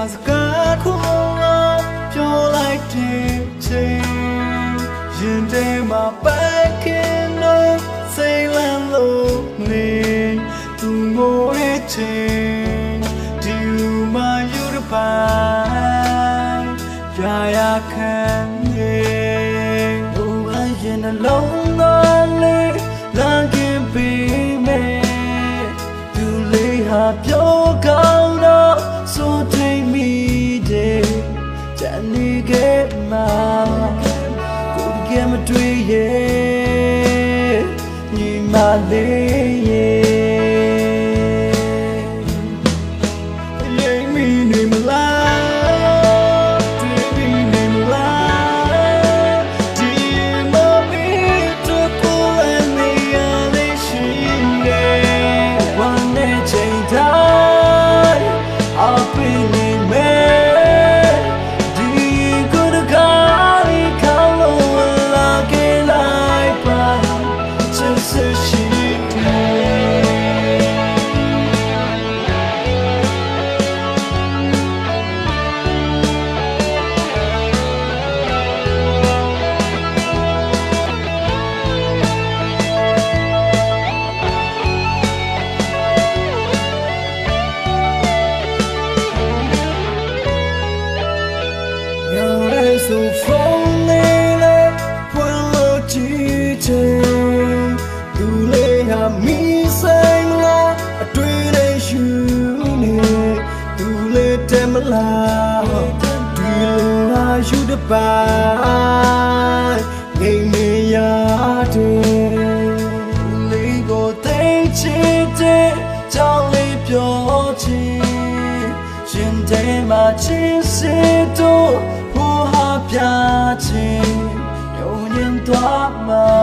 ရာစကားခုမငါပြောလိုက်တဲ့ချိန်ရင်ထဲမှာပတ်ခင်တော့စိတ်လန်းလို့နေသူငိုတဲ့ချိန်ဒီမှာယူရပါရာရာခံနေဘဝရင်နှလုံးသားလေးလမ်း ခဲ့မှာကိုယ်ကမတွေ့ရဲ့ညီမလေး တယ်မလားဒီလိုငါယူတပိုင်နေနေရတယ်လေးကိုသိချစ်တဲ့ကြောင့်လေးပြောချင်ရှင်တဲ့မှာချစ်စေတော့ဟိုဟာပြချင်永远多么。